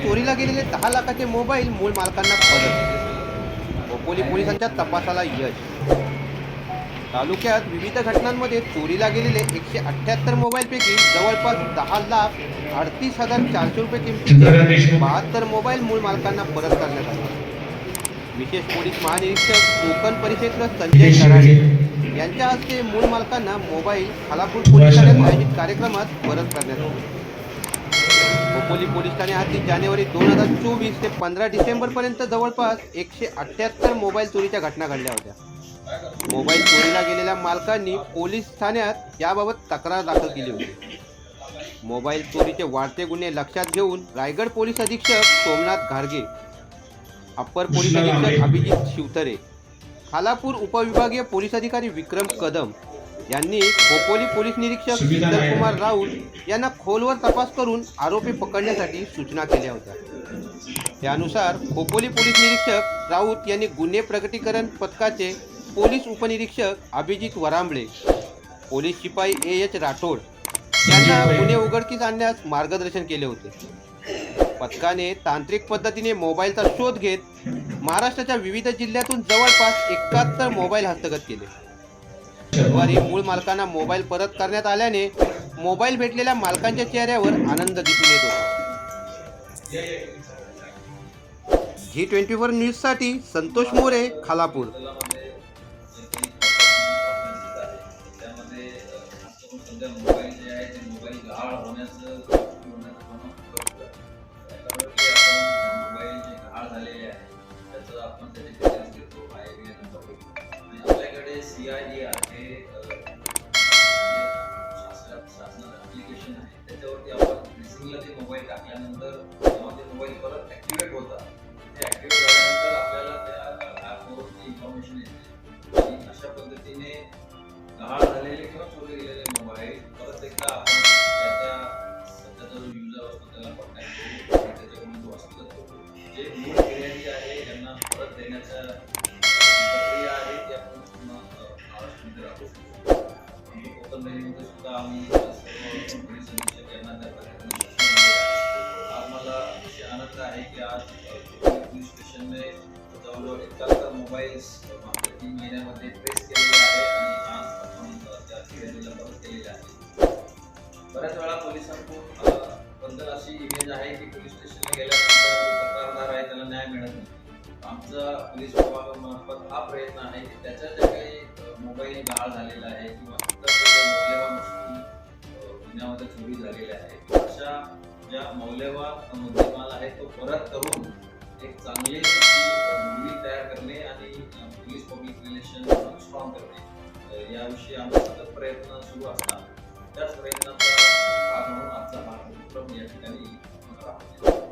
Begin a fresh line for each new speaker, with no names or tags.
चोरीला गेलेले दहा लाखाचे मोबाईल मूळ मालकांना परत खोपोली पोलिसांच्या तपासाला यश. तालुक्यात विविध घटनांमध्ये चोरीला गेलेले एकशे अठ्ठ्याहत्तर मोबाईलपैकी जवळपास दहा लाख अडतीस हजार चारशे रुपये किमतीचे बहात्तर मोबाईल मूळ मालकांना परत करण्यात आले. विशेष पोलीस महानिरीक्षक कोकण परिक्षेत्र संजय कराडे यांच्या हस्ते मूळ मालकांना मोबाईल खालापूर पोलीस ठाण्यात आयोजित कार्यक्रमात परत करण्यात आले. खोपोली पोलीस ठाणे हाती जानेवारी दोन हजार चोवीस ते पंधरा डिसेंबरपर्यंत जवळपास एकशे अठ्ठ्याहत्तर मोबाईल चोरीच्या घटना घडल्या होत्या. मोबाईल चोरीला गेलेल्या मालकांनी पोलीस ठाण्यात याबाबत तक्रार दाखल केली होती. मोबाईल चोरीचे वाढते गुन्हे लक्षात घेऊन रायगड पोलीस अधीक्षक सोमनाथ घारगे अप्पर पोलीस अधीक्षक अभिजित शिवतरे खालापूर उपविभागीय पोलीस अधिकारी विक्रम कदम यांनी खोपोली पोलीस निरीक्षक शीतल कुमार राऊत यांना खोलवर तपास करून आरोपी पकडण्यासाठी सूचना केल्या होत्या. त्यानुसार खोपोली पोलीस निरीक्षक राऊत यांनी गुन्हे प्रगटीकरण पथकाचे पोलीस उपनिरीक्षक अभिजित वरांबळे पोलीस शिपाई ए एच राठोड यांना गुन्हे उघडकीस आणण्यास मार्गदर्शन केले होते. पथकाने तांत्रिक पद्धतीने मोबाईलचा शोध घेत महाराष्ट्राच्या विविध जिल्ह्यातून जवळपास एकाहत्तर मोबाईल हस्तगत केले. शनिवारी मूळ मालकांना मोबाईल परत करण्यात आल्याने मोबाईल भेटलेल्या मालकांच्या चेहऱ्यावर आनंद दिसून येतो. जी ट्वेंटी फोर न्यूजसाठी संतोष मोरे खालापूर.
आपण झालेले आहे त्याचं आपण त्याचे घेतो बाहेर आपल्याकडे सी आय जी आहे शासनाचं ॲप्लिकेशन आहे. त्याच्यावरती आपण मिसिंगला ते मोबाईल टाकल्यानंतर जेव्हा ते मोबाईल परत ॲक्टिवेट होतात. ते ॲक्टिवेट झाल्यानंतर आपल्याला त्या ॲपवरती इन्फॉर्मेशन येते. आणि अशा पद्धतीने गहाळ झालेले किंवा चोरी गेलेले मोबाईल परत एकदा आपण त्याच्या सध्याचा जो युजर असतो त्याला कॉन्टॅक्ट करू त्याच्याकडून जो असतो जे मूळ फिर्यादी आहे त्यांना परत देण्याचा सुद्धा आम्ही सर्व यांना त्या आज मला अतिशय आनंद आहे की आज पोलीस स्टेशनने जवळजवळ एकाहत्तर मोबाईल्स मागच्या तीन महिन्यामध्ये ट्रेस केलेले आहे आणि आज आपण त्या आहे बऱ्याच वेळा पोलिसांकडून बद्दल अशी इमेज आहे की पोलीस स्टेशनला गेल्यानंतर तक्रारदार आहे त्याला न्याय मिळत नाही. आमचा पोलीस विभागामार्फत हा प्रयत्न आहे की त्याच्या ज्या काही मोबाईल गाळ झालेला आहे किंवा चोरी झालेल्या आहेत अशा ज्या मौल्यवान मुद्देमाल आहे तो परत करून एक चांगली मुली तयार करणे आणि पोलीस पब्लिक रिलेशन स्ट्रॉंग करणे याविषयी आमचा सतत प्रयत्न सुरू असतात. त्याच प्रयत्नाचा भाग म्हणून आजचा हा उपक्रम या ठिकाणी